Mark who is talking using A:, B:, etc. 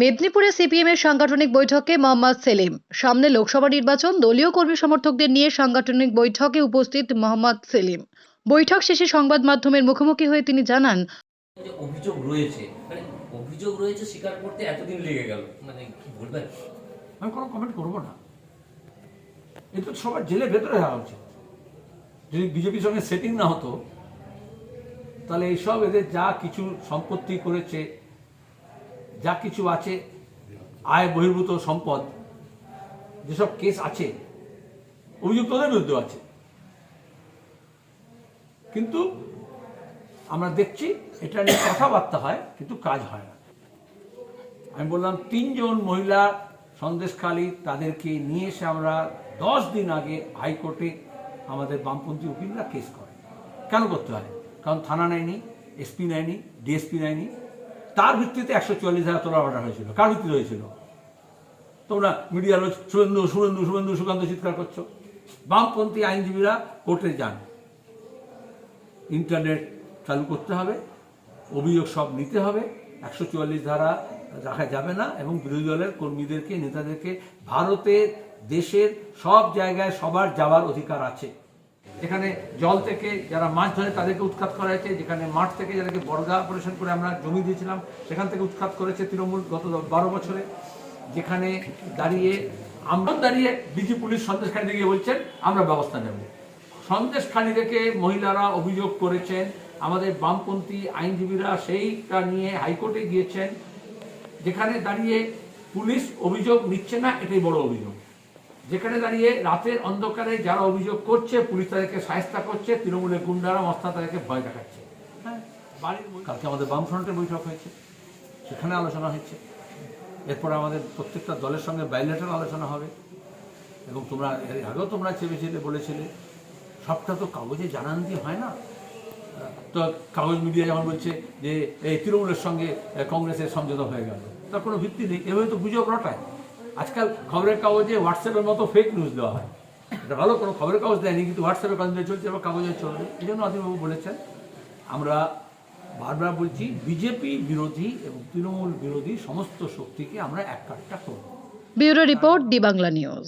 A: মেদিনীপুরে সিপিএম এর সাংগঠনিক বৈঠকে মোহাম্মদ সেলিম। সামনে লোকসভা নির্বাচন দলীয় কর্মী সমর্থকদের নিয়ে সাংগঠনিক বৈঠকে উপস্থিত মোহাম্মদ সেলিম। বৈঠক শেষে সংবাদ মাধ্যমের মুখোমুখি হয়ে তিনি জানান
B: অভিযোগ রয়েছে মানে অভিযোগ রয়েছে স্বীকার করতে এতদিন লেগে গেল। মানে কি বলবেন?
C: আমি কোনো কমেন্ট করব না। এ তো সবার জেলের ভেতরে হওয়া উচিত। যদি বিজেপির সঙ্গে সেটিং না হতো তাহলে এইসব এদের যা কিছু সম্পত্তি করেছে যা কিছু আছে, আয় বহির্ভূত সম্পদ, যেসব কেস আছে, অভিযুক্তদের তোদের বিরুদ্ধে আছে। কিন্তু আমরা দেখছি, এটা নিয়ে কথাবার্তা হয়, কিন্তু কাজ হয় না। আমি বললাম, তিনজন মহিলা সন্দেশখালী তাদেরকে নিয়ে এসে আমরা দশ দিন আগে হাইকোর্টে আমাদের বামপন্থী উকিলরা কেস করে। কেন করতে হয়? কারণ থানা নেয়নি এসপি নেয়নি ডিএসপি নেয়নি তার ভিত্তিতে একশো চুয়াল্লিশ হাজার তোলা অর্ডার হয়েছিল। কার ভিত্তিতে হয়েছিল? তোমরা মিডিয়ার সুরেন্দু সুরেন্দু সুরেন্দু, সুকান্ত চিৎকার করছ। বামপন্থী আইনজীবীরা কোর্টে যান। ইন্টারনেট চালু করতে হবে, অভিযোগ সব নিতে হবে, একশো চুয়াল্লিশ ধারা রাখা যাবে না এবং বিরোধী দলের কর্মীদেরকে, নেতাদেরকে ভারতের, দেশের সব জায়গায় সবার যাওয়ার অধিকার আছে। এখানে জল থেকে যারা মাছ ধরে তাদেরকে উৎখাত করা হয়েছে, যেখানে মাঠ থেকে যাদেরকে বর্গা অপারেশন করে আমরা জমি দিয়েছিলাম, সেখান থেকে উৎখাত করেছে তৃণমূল গত বারো বছরে। যেখানে দাঁড়িয়ে, আমরা দাঁড়িয়ে ডিজি পুলিশ সন্দেশখালী গিয়ে বলছেন, আমরা ব্যবস্থা নেব। সন্দেশখালী থেকে মহিলারা অভিযোগ করেছেন, আমাদের বামপন্থী আইনজীবীরা সেইটা নিয়ে হাইকোর্টে গিয়েছেন, যেখানে দাঁড়িয়ে পুলিশ অভিযোগ নিচ্ছে না, এটাই বড় অভিযোগ। যেখানে দাঁড়িয়ে রাতের অন্ধকারে যারা অভিযোগ করছে পুলিশ তাদেরকে সাহেস্তা করছে তৃণমূলের গুন্ডারা মস্তা তাদেরকে ভয় দেখাচ্ছে। হ্যাঁ কালকে আমাদের বামফ্রন্টের বৈঠক হয়েছে সেখানে আলোচনা হয়েছে। এরপর আমাদের প্রত্যেকটা দলের সঙ্গে বাইলেটার আলোচনা হবে। এবং তোমরা এর আগেও তোমরা চেপেছিলে বলেছিলে সবটা তো কাগজে জানান দিয়ে হয় না। তো কাগজ মিডিয়া যেমন বলছে যে এই তৃণমূলের সঙ্গে কংগ্রেসের সমঝোতা হয়ে গেল তার কোনো ভিত্তি নেই। এভাবে তো গুজব রটায়। আজকাল খবরের কাগজে হোয়াটসঅ্যাপের মতো ফেক নিউজ দেওয়া হয়। এটা ভালো, কোনো খবরের কাগজ দেয়নি, কিন্তু হোয়াটসঅ্যাপের কাগজে চলছে বা কাগজে চলবে। এই জন্য অধীরবাবু বলেছেন, আমরা বারবার বলছি বিজেপি বিরোধী এবং তৃণমূল বিরোধী সমস্ত শক্তিকে আমরা এক কাটটা করব।
A: Bureau report the Bangla news.